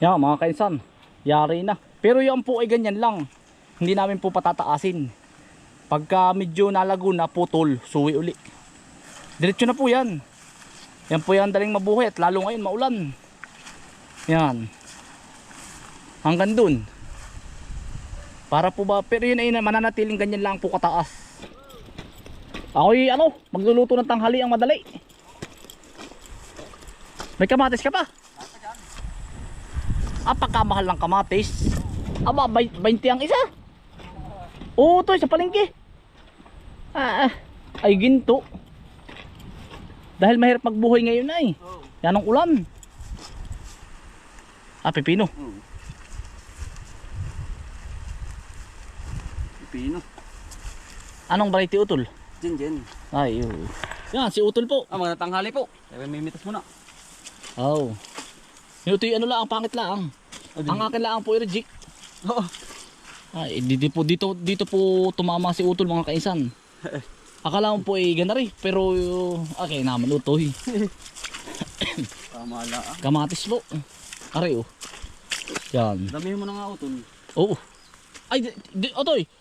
Yan mga kainsan, yari na. Pero yan po ay ganyan lang. Hindi namin po patataasin. Pagka medyo nalago na, putol, suwi uli. Diretso na po yan. Yan po yan daling mabuhay at lalo ngayon maulan. Yan. Hanggang dun. Para po ba, pero yun ay mananatiling ganyan lang po kataas. Ako'y ano, magluluto ng tanghali ang madali. May kamatis ka pa apakamahal ng kamatis. Aba 20 ang isa. Oo to sa palengke. Ah, ah. ay ginto. Dahil mahirap magbuhay ngayon na eh yan ang ulan ah pipino. Hmm. pipino. Anong variety utol? Jen Jen ay yun yan si utol po. Ah magandang tanghali po. Eh, may mitas muna. Oh yung ano lang, ang pangit lang. Ang ano akin lang po i-reject. Oo. Ay, dito po, dito, dito po tumama si Utol mga kaisan. Akala mo po eh, ganari. Pero, okay naman utoy. Kamala ah. Kamatis po. Aray oh. Yan. Damihin mo na nga utol. Oo. Ay, di,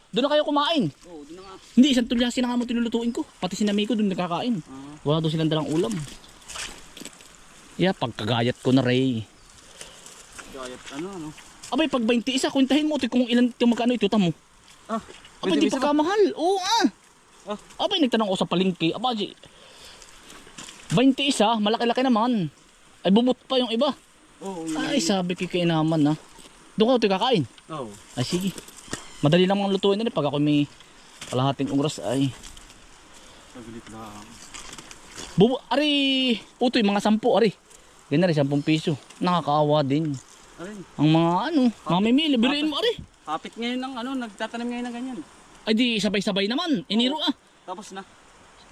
doon na kayo kumain. Oo, doon na nga. Hindi, isang tulyasin na nga mo tinulutuin ko. Pati sinamay ko doon nakakain. Ah. Wala daw silang dalang ulam. Yeah, pagkagayat ko na ray. Gayat ano ano? Abay, pag 20 isa, kwentahin mo. Ito kung ilan, ito magkano ito, tamo. Ah, Abay, di pa kamahal. Oo, ah. ah. Abay, nagtanong ko sa palingki. Abay, 20 isa, malaki-laki naman. Ay, bubot pa yung iba. Oo, oh, Ay, sabi ko kay naman, ha. Ah. Doon ko kakain. Oo. Oh. Ay, sige. Madali lang mga lutuin nila pag ako may kalahating oras ay. Saglit lang. Bubu, ari, utoy, mga sampu, ari. Ganari, 10 piso. Nakakaawa din. Arin. Ang mga ano, mamimili, biruin mo, ari. Kapit ngayon ng ano, nagtatanim ngayon ng ganyan. Ay di, sabay-sabay naman. Iniro ah. Tapos na.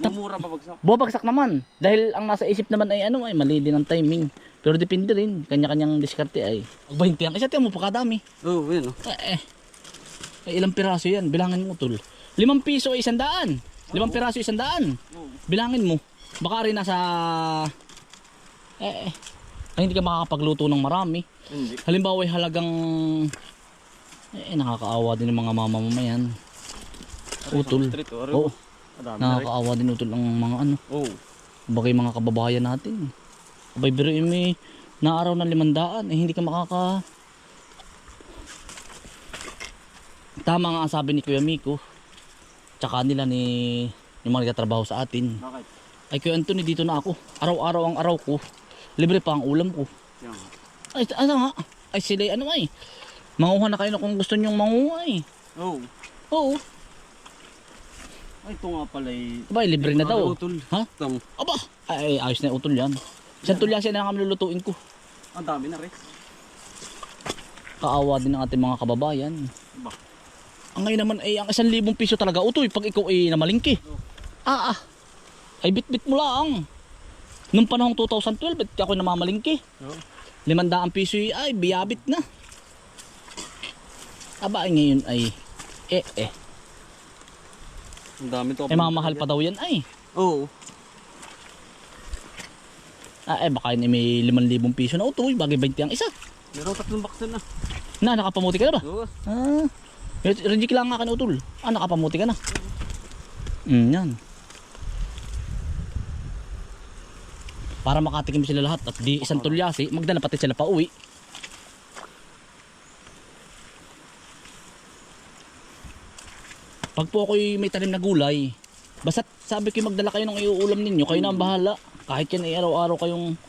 Mumura babagsak. Bubagsak naman. Dahil ang nasa isip naman ay ano, ay mali din ang timing. Pero depende rin. Kanya-kanyang diskarte ay. Pagbahinti ang isa, tiyan mo, pakadami. Oo, oh, yun. Oh. Eh, eh. Ay, ilang piraso yan. Bilangin mo, tol. Limang piso ay isang daan. Limang piraso isang daan. Bilangin mo. Baka rin nasa eh, eh. Ay, hindi ka makakapagluto ng marami. Hindi. Halimbawa ay halagang eh, nakakaawa din ng mga mama mo yan. Utol. Street, Oo. Nakakaawa din utol ng mga ano. Oo. Oh. Bagay mga kababayan natin. Abay, pero eh, may naaraw ng limandaan. Eh, hindi ka makaka... Tama nga ang sabi ni Kuya Miko. Tsaka nila ni yung mga nagtatrabaho sa atin. Bakit? Ay Kuya Anthony, dito na ako. Araw-araw ang araw ko. Libre pa ang ulam ko. Yan. Ay, ano nga? Ay, sila ano ay. Eh. Manguha na kayo na kung gusto nyong manguha eh. Oo. Oo. Ay, ito nga pala eh. Aba, libre na daw. Utol. Ha? Tam. Aba, ay, ay, ayos na utol yan. Isang tulyasin na kami lulutuin ko. Ang dami na rin. Kaawa din ng ating mga kababayan. Aba. Ang ngayon naman ay ang isang libong piso talaga utoy pag ikaw ay namalingki. Oh. Ah, ah. Ay, bitbit -bit mo lang. Nung panahong 2012, ba't ako namamalingki? Oo. Oh. Limandaang piso ay biyabit na. Aba ay ngayon ay eh eh. Ang dami to. Eh mamahal pa daw yan ay. Oo. Oh. Ah, eh baka yun eh, may 5,000 piso na utoy, bagay 20 ang isa. Meron tatlong bakso na. Na, nakapamuti ka na ba? Oo. Ah, rinjik lang nga ka na utol. Ah, nakapamuti ka na. Mm, yan. para makatikim sila lahat at di isang tulyasi magdala pati sila pa uwi. Pag po ako'y may talim na gulay basta sabi ko magdala kayo ng iuulam ninyo kayo na ang bahala. Kahit yan ay araw-araw kayong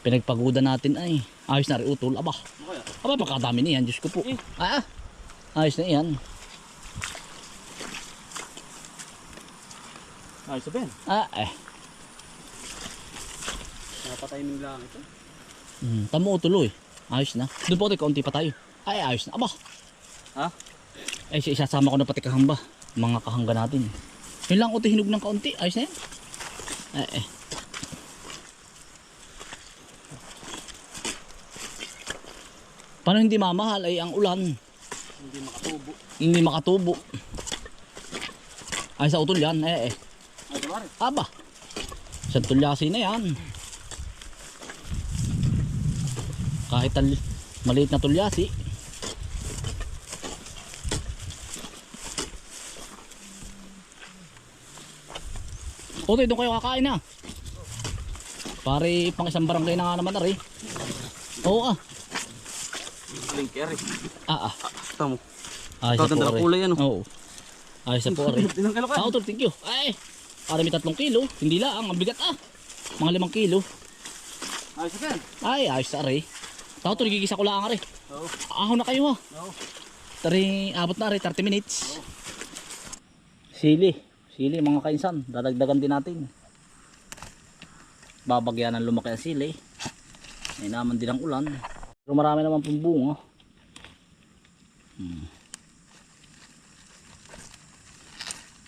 pinagpaguda natin ay ayos na rin utol. Aba aba pagkadami niyan Diyos ko po. Eh. Ah, ayos na yan. Ayos na Ben. Ah eh timing lang ito. Oh. Mm, tamo tuloy. Ayos na. Doon po tayo kaunti pa tayo. Ay, ayos na. Aba. Ha? Ay, isasama ko na pati kahamba. Mga kahanga natin. Yun lang ko hinog ng kaunti. Ayos na yan. Ay, eh. Paano hindi mamahal ay ang ulan? Hindi makatubo. Hindi makatubo. Ay sa utol yan. Eh, eh. Ay, Aba. Sa tulyasin na yan. Kahit al maliit na tulyasi. Otoy, doon kayo kakain na. Pare, pang isang barangay na nga naman na rin. Oo ah. Linker eh. Ah ah. Tamo. Ayos Ikaw, na po ganda ng kulay, ano? Oo. Na po are. Ilang kilo ka? Ah, utol, thank you. Ay, para may tatlong kilo. Hindi lang, ang bigat ah. Mga limang kilo. Ayos yan. Ay, ayos na are. Tao to, gigisa ko lang are. Oo. Aho na kayo ha. Oo. Tari, abot na are, 30 minutes. Sili. Sili mga kainsan. Dadagdagan din natin. Babagyan ng lumaki ang sili. May naman din ang ulan. Pero marami naman pong bunga. Hmm.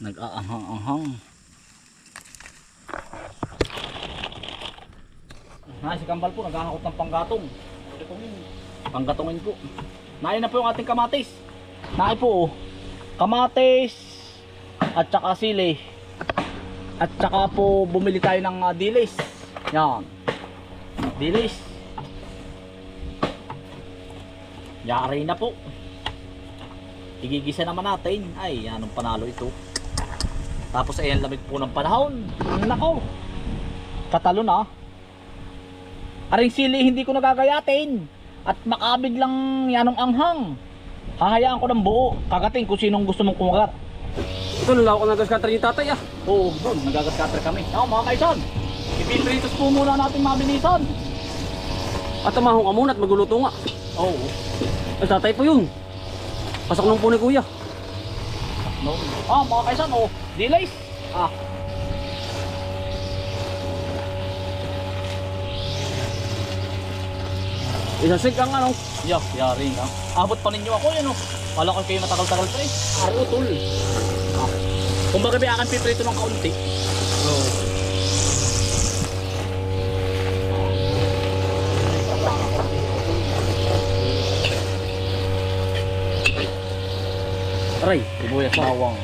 Nag-aanghang-anghang. Na, si Kambal po, naghahakot ng panggatong. Panggatongin po. Nain na po yung ating kamatis. Nain po, oh. kamatis at saka sili. At saka po bumili tayo ng ah, dilis. Yan. Dilis. Yari na po. Igigisa naman natin. Ay, anong panalo ito. Tapos ayan lamig po ng panahon. Nako. Katalo na. Aring sili hindi ko nagagayatin. At makabig lang yanong anghang. Hahayaan ko ng buo. Kagating kung sinong gusto mong kumagat. Ito, nalaw ko nagaskater yung tatay ah. Oo, doon. Nagagat-cutter kami. Ako mga kaisan. Ipilpritos po muna natin mabilisan. At tumahong ka muna at magluluto nga. Oo. Ay, tatay po yun. Pasok nung po ni kuya. No. Ah, mga kaisan. Oh, delays. Ah. Isasig ang ano. Yeah, yari na. Abot pa ninyo ako yan oh. Kala ko kayo matagal-tagal pa eh. Araw tol. Ah. Kumbaga may akan piprito ng kaunti. Oo. Aray, sibuyas bawang.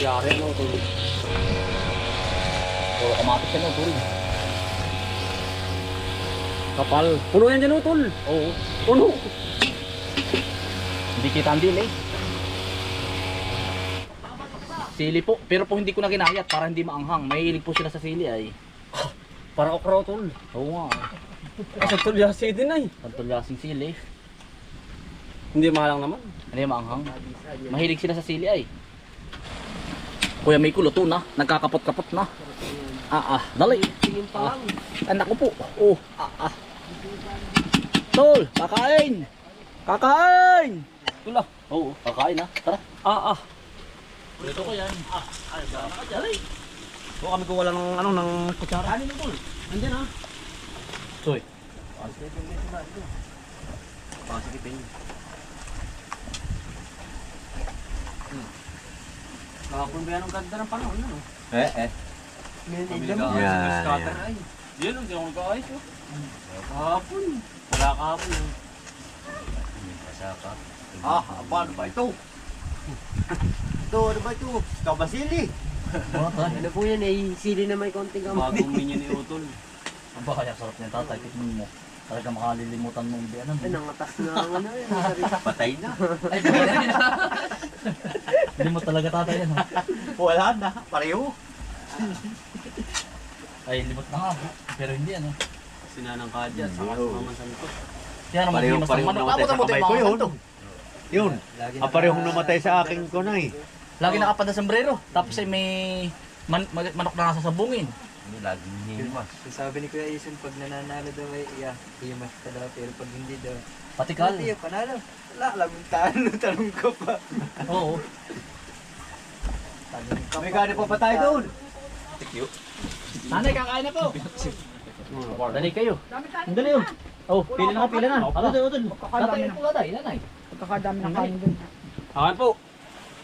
Yari mo ito. Kamatis yan oh, tol. Kapal. Puno yan dyan utol. Oo. Puno. Hindi kita ang delay. Sili po, pero po hindi ko na ginayat para hindi maanghang. Mahilig po sila sa sili ay. Para okra utol. Oo nga. Kasi utol yasi din ay. Pantulyasing sili. Hindi mahalang naman. Yung maanghang? Mahilig sila sa sili ay. Kuya may luto na. Nagkakapot-kapot na. Ah ah, dali. Lang. Anak ko po. Oh, ah ah. Tol, kakain. Kakain. Tula. Oo, kakain na. Tara. Ah, ah. Ito ko yan. Ah, ay, dali. Huwag kami kuwala ng ano, ng kutsara. Kanin mo, tol. Andyan ah. Soy. Pasikipin. Kahapon ba yan ang ganda ng panahon ano? Eh, eh. Yan, yan. Yan ang ginawang kaayos oh. Kahapon. Wala kahapon yun. Ah, paano ba ito? ito, ano ba ito? Kabasili. Ano po yan eh, sili na may konting gamot. Bagong minyo ni Utol. Ang ba kaya sarap niya tatay, tikman mo. Talaga makalilimutan mong di ano. Ay, nangatas na ang ano yan. sarili. Patay na. Ay, Hindi mo talaga tatay yan. ha? Wala na. Pareho. Ay, limot na nga. Pero hindi ano. Sinanang kadya, saka Yo. sumaman sa likod. Kaya naman Pareho, hindi mas pareho manok. namatay Abot sa mo kamay tayo ko mga yun. kanto. Yun. Ah, parehong namatay sa aking kunay. Lagi nakapanda sombrero. Tapos ay may man, man- manok na nasa sabungin. Laging himas. Sabi ni Kuya Ison, pag nananalo daw ay iya, iyamas ka daw, pero pag hindi daw. Patikal. Hindi, panalo. Wala, yung talo, tanong ko pa. Oo. May gani pa pa tayo doon. Nanay, kakain na po. Dali kayo. Dali oh. Oh, pila na ka, pila na. Ano tayo, utol? Tatay, ito tatay, nanay. Pagkakadami ng kanin dun. Akan po.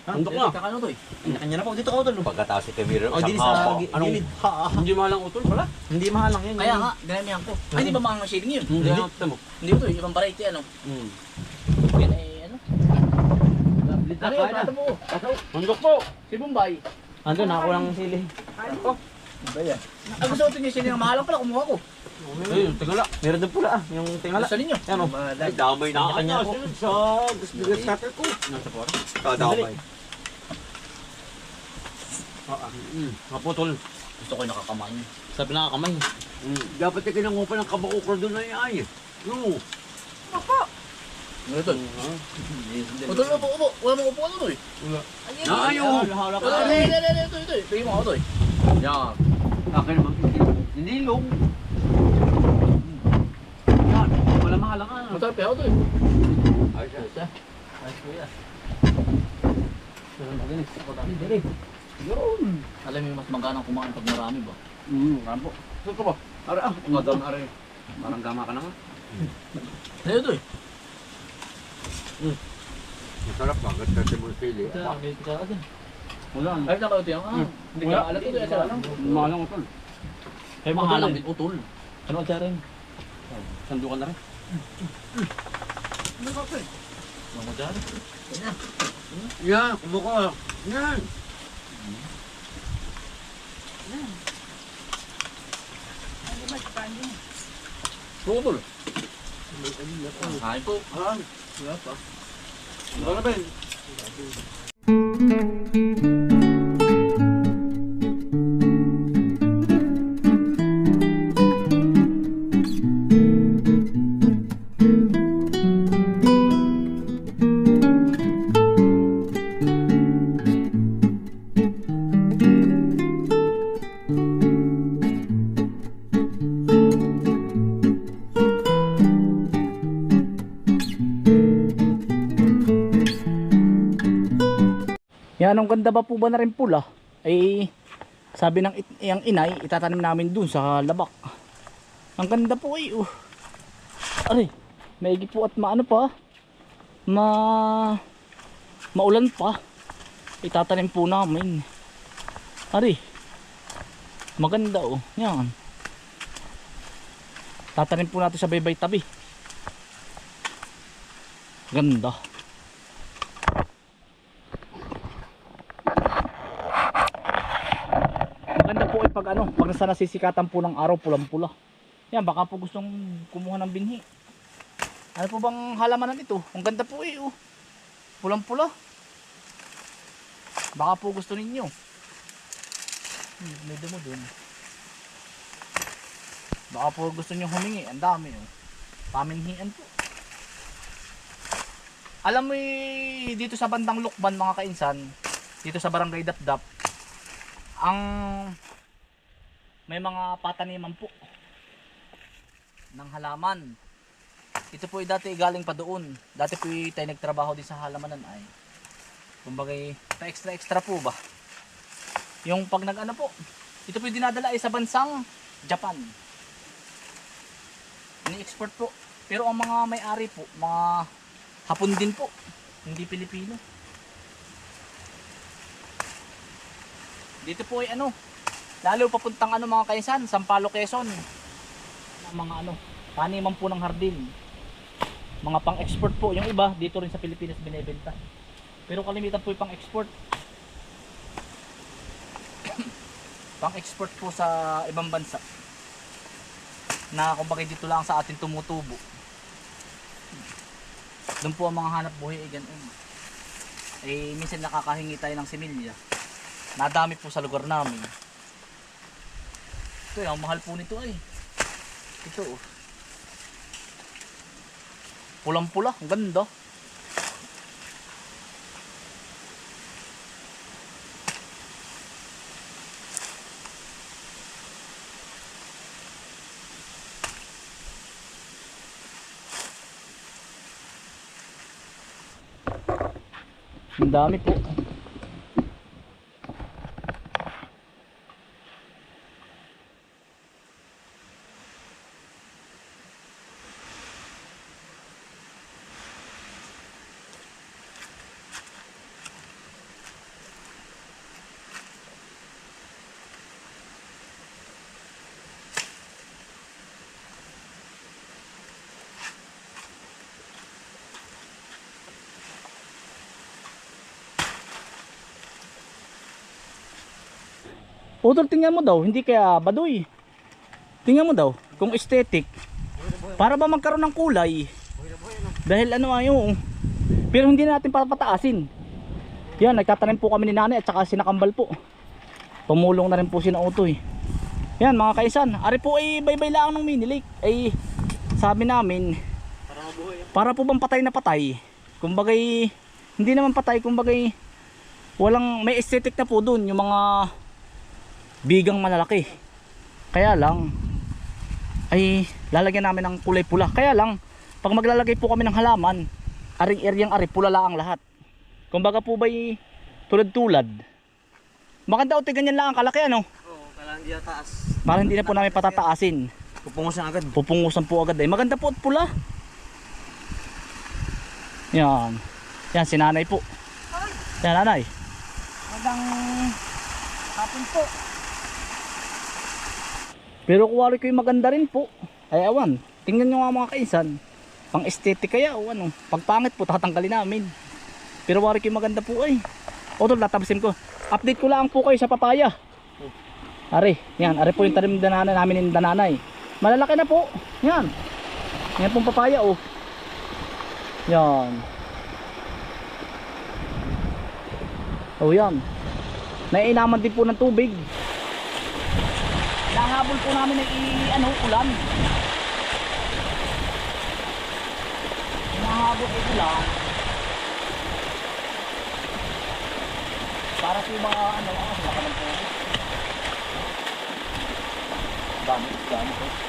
Andok na. Kakano to eh. Kanya na po, dito ka Utol. Pagkatapos ito meron Oh, isang dili sa gilid. Hindi mahalang Utol pala. Hindi mahalang yan. Kaya nga, dinamihan ko. Ay, di ba mga shading yun? Hindi. Hindi mo. Hindi ko to, ibang variety ano. Hmm. Yan ay ano. Ano yun? Ano mo? Bundok po. Si Bombay. Andun, ako lang sili. Ang gusto ko niyo sila ng mahalang pala, kumuha ko. Ay, yung tingala. Meron din pula ah. Yung tingala. Sa ninyo. Yan o. Ay, damay na Kanya ako. ko. Sa bigas cutter ko. Nasa pora. Kadamay. Ah, ah. Mm, Kaputol. Gusto ko yung nakakamay. Sabi na kamay. Mm. Dapat yung kinangupa ng kabakukro doon na yan ay. No. Ano ito? Utol mo po, upo. Wala mo upo ano to eh. Ayaw. Hawla Ito, ito, ito, ito, ito, ito. Bigyan mo ako to eh. Yan. Akin naman. Nilong. Yan. Wala mahalang ka. Masarap ako to eh. Ay, siya. Ayos kuya. Yun. Alam mo yung mas magana kumain pag marami ba? Mm, rampo. Saan ka ba? Ara ah. Madam are. Parang gama ka na nga. Ano ito eh? Masarap ba? Ganda sa mo sili. Wala. Ay, ito yan. Ah, hindi ka alam ito. Ito lang. Mahalang utol. Ay, mahalang din utol. Ano ka rin? Sandukan na rin. Ano ka eh? Ano mo dyan? Yan, kumuha. Yan. Utol. Kain po. Ah, Wala ba yun? Yan, ang ganda ba po ba na rin pula? Ay, sabi ng it, yung inay, itatanim namin dun sa labak. Ang ganda po ay, uh. Aray, maigi po at maano pa. Ma... Maulan pa. Itatanim po namin. Aray. Maganda oh. Yan. Tatanim po natin sa baybay tabi. Ganda. Maganda po ay pag ano, pag nasa nasisikatan po ng araw pulang-pula. Yan, baka po gustong kumuha ng binhi. Ano po bang halamanan ito? Ang ganda po eh, oh. Pulang-pula. Baka po gusto ninyo. Hmm, may damo dun. Baka po gusto nyo humingi. Ang dami, oh. Paminhian po. Alam mo eh, dito sa bandang Lukban mga kainsan, dito sa barangay Dapdap, ang may mga pataniman po ng halaman. Ito po ay dati galing pa doon. Dati po ay tayo nagtrabaho din sa halamanan ay. Kumbaga pa extra extra po ba? Yung pag nag ano po, ito po yung dinadala ay sa bansang Japan. Ini-export po. Pero ang mga may-ari po, mga Hapon din po, hindi Pilipino. Dito po ay ano, lalo papuntang ano mga kaisan, Sampalo, Quezon. Ang Mga ano, taniman po ng hardin. Mga pang-export po, yung iba dito rin sa Pilipinas binebenta. Pero kalimitan po yung pang-export. pang-export po sa ibang bansa. Na kumbaga dito lang sa atin tumutubo. Doon po ang mga hanap buhay ay ganun. Eh, minsan nakakahingi tayo ng similya. Nadami po sa lugar namin. Ito eh, ang mahal po nito ay. Ito oh. Pulang-pula, ang ganda. Ang dami po. Utol, tingnan mo daw, hindi kaya baduy. Tingnan mo daw, kung aesthetic. Para ba magkaroon ng kulay? Dahil ano ayo. Pero hindi na natin papataasin. Yan, nagtatanim po kami ni nanay at saka sinakambal po. Tumulong na rin po si na Utoy. Yan mga kaisan, ari po ay baybay lang ng mini lake. Ay sabi namin, Para mabuhay. para po bang patay na patay? Kumbagay, hindi naman patay, kumbagay, walang, may aesthetic na po dun, yung mga bigang malalaki. Kaya lang, ay lalagyan namin ng kulay pula. Kaya lang, pag maglalagay po kami ng halaman, aring eryang ari, pula lang ang lahat. Kumbaga po ba'y tulad-tulad. Maganda o ganyan lang ang kalaki ano, Oo, kailangan di taas. para hindi na po namin patataasin. Pupungos na agad. Pupungusan po agad eh. Maganda po at pula. Yan. Yan si nanay po. Yan nanay. Magandang hapon po. Pero kuwari ko yung maganda rin po. Ay awan. Tingnan nyo nga mga kaisan. Pang aesthetic kaya o ano. Pag pangit po tatanggalin namin. Pero wari ko yung maganda po ay. O tol, tatapusin ko. Update ko lang po kayo sa papaya. Are, yan. Are po yung tanim na nanay namin ng dananay. Malalaki na po. Yan. Yan pong papaya oh. Yan. Oh yan. Naiinaman din po ng tubig. Nahabol po namin i- ano, ulan. Nahabol ay ulan. Para po mga ano, ah, laki ng tubig. Dami, dami po.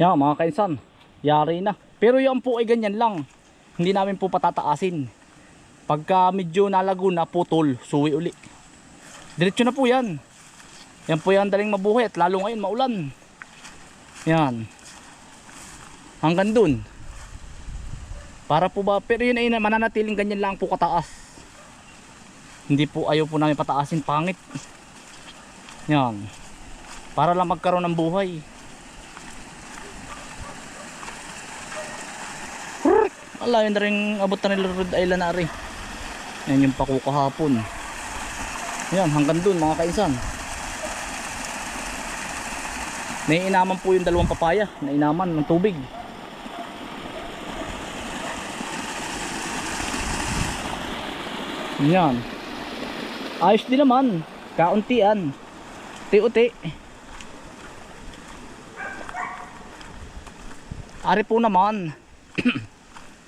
Yan mga kainsan, yari na. Pero yan po ay ganyan lang. Hindi namin po patataasin. Pagka medyo nalago na, putol, suwi uli. Diretso na po yan. Yan po yan daling mabuhay at lalo ngayon maulan. Yan. Hanggang dun. Para po ba, pero yun ay mananatiling ganyan lang po kataas. Hindi po ayaw po namin pataasin, pangit. Yan. Para lang magkaroon ng buhay. Ala, yun na rin abot na nila Rhode Island na rin. Yan yung pako kahapon. Yan, hanggang dun mga kainsan. Naiinaman po yung dalawang papaya. Nainaman ng tubig. Yan. Ayos din naman. Kauntian. Ti-uti. Ari po naman.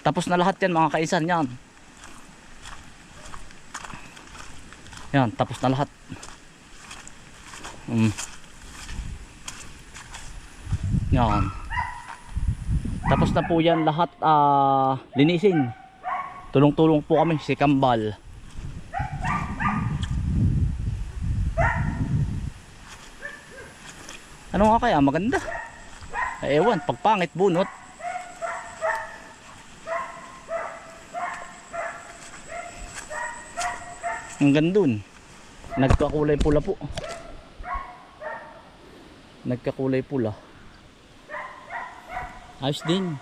Tapos na lahat yan mga kaisan yan. Yan, tapos na lahat. Mm. Yan. Tapos na po yan lahat ah, linisin. Tulong-tulong po kami si Kambal. Ano nga kaya? Maganda. Ewan, pagpangit bunot. Hanggang dun. Nagkakulay pula po. Nagkakulay pula. Ayos din.